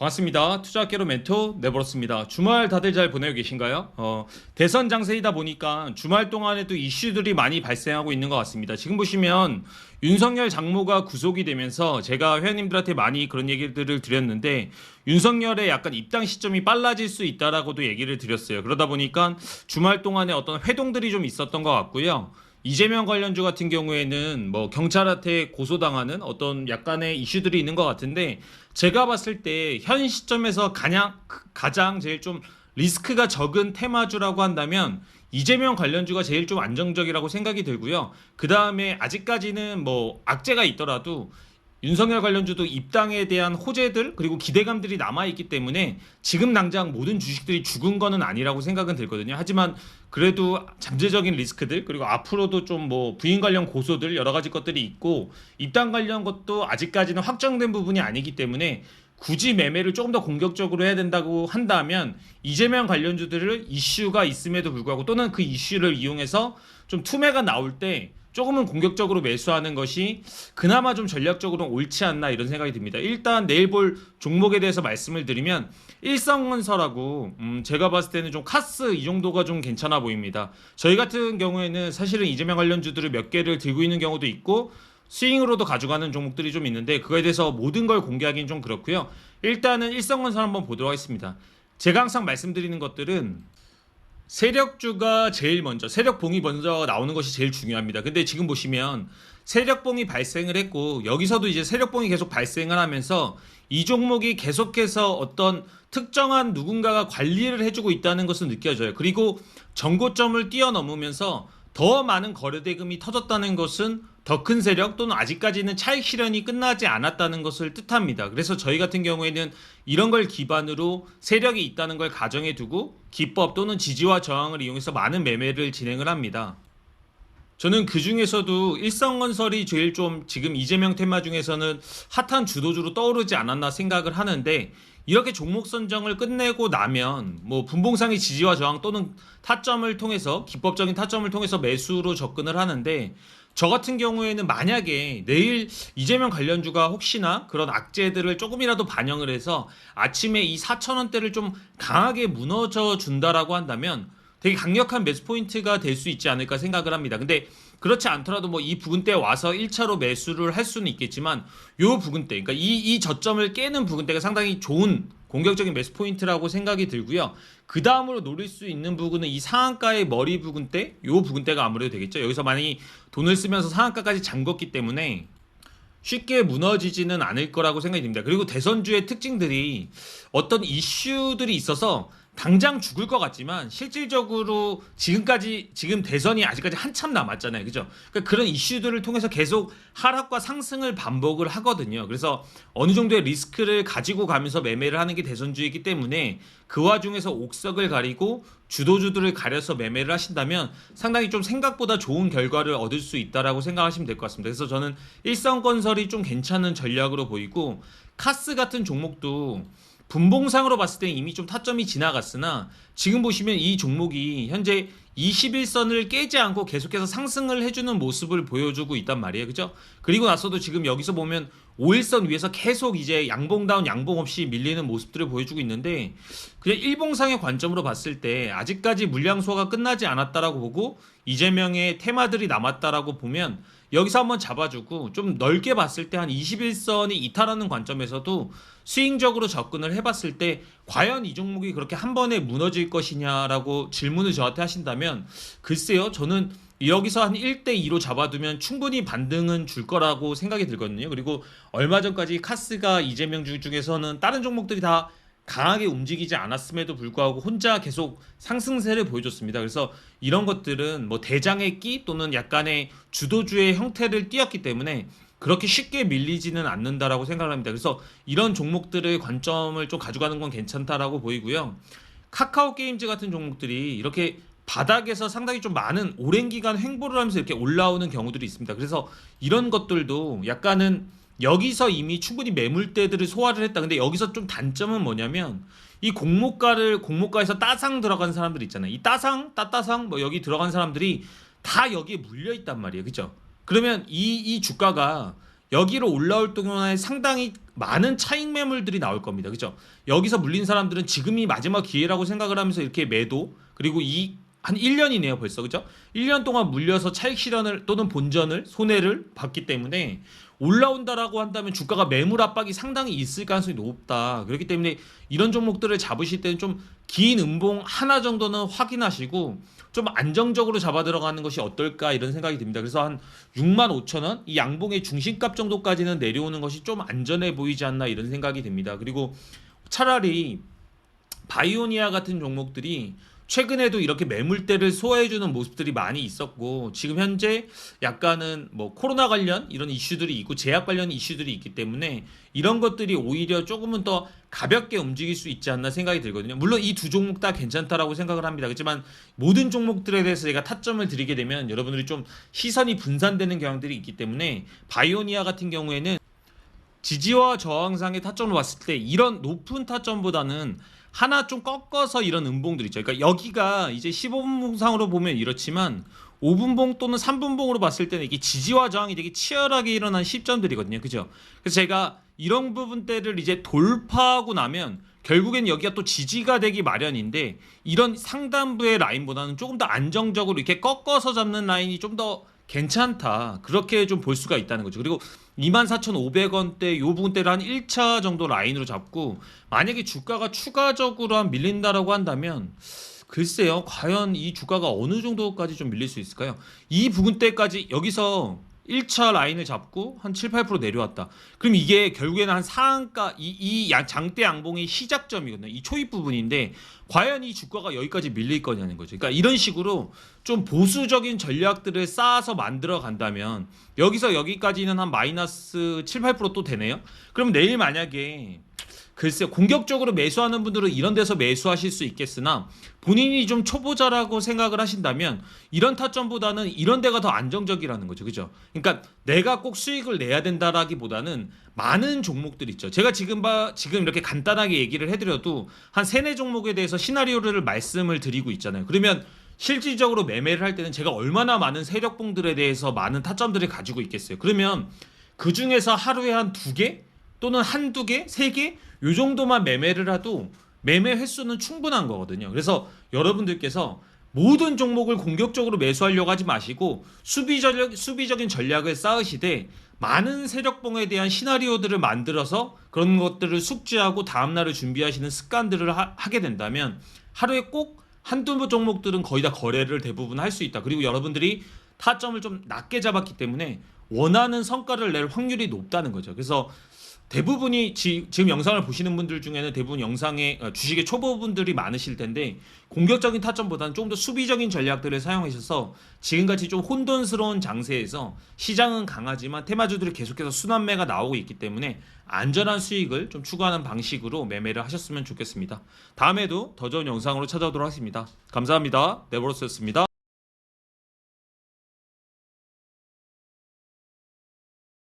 반갑습니다. 투자학개로 멘토 내버렸습니다. 주말 다들 잘 보내고 계신가요? 어, 대선 장세이다 보니까 주말 동안에도 이슈들이 많이 발생하고 있는 것 같습니다. 지금 보시면 윤석열 장모가 구속이 되면서 제가 회원님들한테 많이 그런 얘기들을 드렸는데 윤석열의 약간 입당 시점이 빨라질 수 있다라고도 얘기를 드렸어요. 그러다 보니까 주말 동안에 어떤 회동들이 좀 있었던 것 같고요. 이재명 관련주 같은 경우에는 뭐 경찰한테 고소당하는 어떤 약간의 이슈들이 있는 것 같은데 제가 봤을 때 현 시점에서 가장 가장 제일 좀 리스크가 적은 테마주라고 한다면 이재명 관련주가 제일 좀 안정적이라고 생각이 들고요. 그 다음에 아직까지는 뭐 악재가 있더라도 윤석열 관련주도 입당에 대한 호재들 그리고 기대감들이 남아 있기 때문에 지금 당장 모든 주식들이 죽은 거는 아니라고 생각은 들거든요. 하지만 그래도 잠재적인 리스크들 그리고 앞으로도 좀 뭐 부인 관련 고소들 여러 가지 것들이 있고 입당 관련 것도 아직까지는 확정된 부분이 아니기 때문에 굳이 매매를 조금 더 공격적으로 해야 된다고 한다면 이재명 관련주들을 이슈가 있음에도 불구하고 또는 그 이슈를 이용해서 좀 투매가 나올 때 조금은 공격적으로 매수하는 것이 그나마 좀 전략적으로 옳지 않나 이런 생각이 듭니다. 일단 내일 볼 종목에 대해서 말씀을 드리면 일성건설하고 음 제가 봤을 때는 좀 카스 이 정도가 좀 괜찮아 보입니다. 저희 같은 경우에는 사실은 이재명 관련주들을 몇 개를 들고 있는 경우도 있고 스윙으로도 가져가는 종목들이 좀 있는데 그거에 대해서 모든 걸 공개하기는 좀 그렇고요. 일단은 일성건설 한번 보도록 하겠습니다. 제가 항상 말씀드리는 것들은 세력주가 제일 먼저 세력봉이 먼저 나오는 것이 제일 중요합니다. 근데 지금 보시면 세력봉이 발생을 했고 여기서도 이제 세력봉이 계속 발생을 하면서 이 종목이 계속해서 어떤 특정한 누군가가 관리를 해주고 있다는 것을 느껴져요. 그리고 정고점을 뛰어넘으면서 더 많은 거래 대금이 터졌다는 것은 더 큰 세력 또는 아직까지는 차익 실현이 끝나지 않았다는 것을 뜻합니다. 그래서 저희 같은 경우에는 이런 걸 기반으로 세력이 있다는 걸 가정해 두고 기법 또는 지지와 저항을 이용해서 많은 매매를 진행을 합니다. 저는 그 중에서도 일성건설이 제일 좀 지금 이재명 테마 중에서는 핫한 주도주로 떠오르지 않았나 생각을 하는데 이렇게 종목 선정을 끝내고 나면 뭐 분봉상의 지지와 저항 또는 타점을 통해서 기법적인 타점을 통해서 매수로 접근을 하는데 저 같은 경우에는 만약에 내일 이재명 관련주가 혹시나 그런 악재들을 조금이라도 반영을 해서 아침에 이 4천 원대를 좀 강하게 무너져 준다라고 한다면 되게 강력한 매수 포인트가 될 수 있지 않을까 생각을 합니다. 근데 그렇지 않더라도 뭐 이 부근대 와서 1차로 매수를 할 수는 있겠지만 요 부근대, 그러니까 이, 이 저점을 깨는 부근대가 상당히 좋은 공격적인 매수 포인트라고 생각이 들고요. 그 다음으로 노릴 수 있는 부분은 이 상한가의 머리 부근대, 요 부근대가 아무래도 되겠죠. 여기서 많이 돈을 쓰면서 상한가까지 잠궜기 때문에 쉽게 무너지지는 않을 거라고 생각이 듭니다. 그리고 대선주의 특징들이 어떤 이슈들이 있어서 당장 죽을 것 같지만 실질적으로 지금까지 지금 대선이 아직까지 한참 남았잖아요. 그죠? 그러니까 그런 이슈들을 통해서 계속 하락과 상승을 반복을 하거든요. 그래서 어느 정도의 리스크를 가지고 가면서 매매를 하는 게 대선주이기 때문에 그 와중에서 옥석을 가리고 주도주들을 가려서 매매를 하신다면 상당히 좀 생각보다 좋은 결과를 얻을 수 있다라고 생각하시면 될 것 같습니다. 그래서 저는 일성건설이 좀 괜찮은 전략으로 보이고 카스 같은 종목도 분봉상으로 봤을 때 이미 좀 타점이 지나갔으나 지금 보시면 이 종목이 현재 21선을 깨지 않고 계속해서 상승을 해주는 모습을 보여주고 있단 말이에요. 그죠? 그리고 나서도 지금 여기서 보면 5일선 위에서 계속 이제 양봉다운 양봉 없이 밀리는 모습들을 보여주고 있는데 그냥 일봉상의 관점으로 봤을 때 아직까지 물량 소화가 끝나지 않았다라고 보고 이재명의 테마들이 남았다라고 보면 여기서 한번 잡아주고 좀 넓게 봤을 때 한 21선이 이탈하는 관점에서도 스윙적으로 접근을 해봤을 때 과연 이 종목이 그렇게 한 번에 무너질 것이냐라고 질문을 저한테 하신다면 글쎄요 저는 여기서 한 1대2로 잡아두면 충분히 반등은 줄 거라고 생각이 들거든요. 그리고 얼마 전까지 카스가 이재명 주 중에서는 다른 종목들이 다 강하게 움직이지 않았음에도 불구하고 혼자 계속 상승세를 보여줬습니다. 그래서 이런 것들은 뭐 대장의 끼 또는 약간의 주도주의 형태를 띄었기 때문에 그렇게 쉽게 밀리지는 않는다라고 생각을 합니다. 그래서 이런 종목들의 관점을 좀 가져가는 건 괜찮다라고 보이고요. 카카오 게임즈 같은 종목들이 이렇게 바닥에서 상당히 좀 많은 오랜 기간 횡보를 하면서 이렇게 올라오는 경우들이 있습니다. 그래서 이런 것들도 약간은 여기서 이미 충분히 매물대들을 소화를 했다. 근데 여기서 좀 단점은 뭐냐면 이 공모가를 공모가에서 따상 들어간 사람들 있잖아요. 이 따상, 따따상 뭐 여기 들어간 사람들이 다 여기에 물려 있단 말이에요. 그죠? 그러면 이, 이 주가가 여기로 올라올 동안에 상당히 많은 차익 매물들이 나올 겁니다. 그죠? 여기서 물린 사람들은 지금이 마지막 기회라고 생각을 하면서 이렇게 매도 그리고 이 한 1년이네요 벌써 그죠? 1년 동안 물려서 차익 실현을 또는 본전을 손해를 봤기 때문에 올라온다라고 한다면 주가가 매물 압박이 상당히 있을 가능성이 높다. 그렇기 때문에 이런 종목들을 잡으실 때는 좀 긴 음봉 하나 정도는 확인하시고 좀 안정적으로 잡아 들어가는 것이 어떨까 이런 생각이 듭니다. 그래서 한 6만 5천 원, 이 양봉의 중심값 정도까지는 내려오는 것이 좀 안전해 보이지 않나 이런 생각이 듭니다. 그리고 차라리 바이오니아 같은 종목들이 최근에도 이렇게 매물대를 소화해주는 모습들이 많이 있었고 지금 현재 약간은 뭐 코로나 관련 이런 이슈들이 있고 제약 관련 이슈들이 있기 때문에 이런 것들이 오히려 조금은 더 가볍게 움직일 수 있지 않나 생각이 들거든요. 물론 이 두 종목 다 괜찮다라고 생각을 합니다. 그렇지만 모든 종목들에 대해서 제가 타점을 드리게 되면 여러분들이 좀 시선이 분산되는 경향들이 있기 때문에 바이오니아 같은 경우에는 지지와 저항상의 타점을 봤을 때 이런 높은 타점보다는 하나 좀 꺾어서 이런 음봉들 있죠. 그러니까 여기가 이제 15분봉상으로 보면 이렇지만 5분봉 또는 3분봉으로 봤을 때는 이게 지지와 저항이 되게 치열하게 일어난 시점들이거든요. 그죠? 그래서 제가 이런 부분대를 이제 돌파하고 나면 결국엔 여기가 또 지지가 되기 마련인데 이런 상단부의 라인보다는 조금 더 안정적으로 이렇게 꺾어서 잡는 라인이 좀 더 괜찮다. 그렇게 좀 볼 수가 있다는 거죠. 그리고 24,500원대 요 부분대를 한 1차 정도 라인으로 잡고 만약에 주가가 추가적으로 한 밀린다라고 한다면 글쎄요. 과연 이 주가가 어느 정도까지 좀 밀릴 수 있을까요? 이 부분대까지 여기서 1차 라인을 잡고 한 7, 8% 내려왔다. 그럼 이게 결국에는 한 상한가 이, 이 양- 장대 양봉의 시작점이거든요. 이 초입 부분인데 과연 이 주가가 여기까지 밀릴 거냐는 거죠. 그러니까 이런 식으로 좀 보수적인 전략들을 쌓아서 만들어 간다면 여기서 여기까지는 한 마이너스 7, 8%또 되네요. 그럼 내일 만약에 글쎄 공격적으로 매수하는 분들은 이런 데서 매수하실 수 있겠으나 본인이 좀 초보자라고 생각을 하신다면 이런 타점보다는 이런 데가 더 안정적이라는 거죠. 그죠? 그러니까 내가 꼭 수익을 내야 된다라기보다는 많은 종목들 있죠. 제가 지금 봐 지금 이렇게 간단하게 얘기를 해 드려도 한 세네 종목에 대해서 시나리오를 말씀을 드리고 있잖아요. 그러면 실질적으로 매매를 할 때는 제가 얼마나 많은 세력봉들에 대해서 많은 타점들을 가지고 있겠어요. 그러면 그 중에서 하루에 한 두 개 또는 한두 개, 세 개, 요 정도만 매매를 해도 매매 횟수는 충분한 거거든요. 그래서 여러분들께서 모든 종목을 공격적으로 매수하려고 하지 마시고 수비적, 수비적인 전략을 쌓으시되 많은 세력봉에 대한 시나리오들을 만들어서 그런 것들을 숙지하고 다음날을 준비하시는 습관들을 하, 하게 된다면 하루에 꼭 한두 종목들은 거의 다 거래를 대부분 할 수 있다. 그리고 여러분들이 타점을 좀 낮게 잡았기 때문에 원하는 성과를 낼 확률이 높다는 거죠. 그래서 대부분이 지, 금 영상을 보시는 분들 중에는 대부분 영상에 어, 주식의 초보분들이 많으실 텐데 공격적인 타점보다는 좀더 수비적인 전략들을 사용하셔서 지금같이 좀 혼돈스러운 장세에서 시장은 강하지만 테마주들이 계속해서 순환매가 나오고 있기 때문에 안전한 수익을 좀 추구하는 방식으로 매매를 하셨으면 좋겠습니다. 다음에도 더 좋은 영상으로 찾아오도록 하겠습니다. 감사합니다. 네버로스였습니다.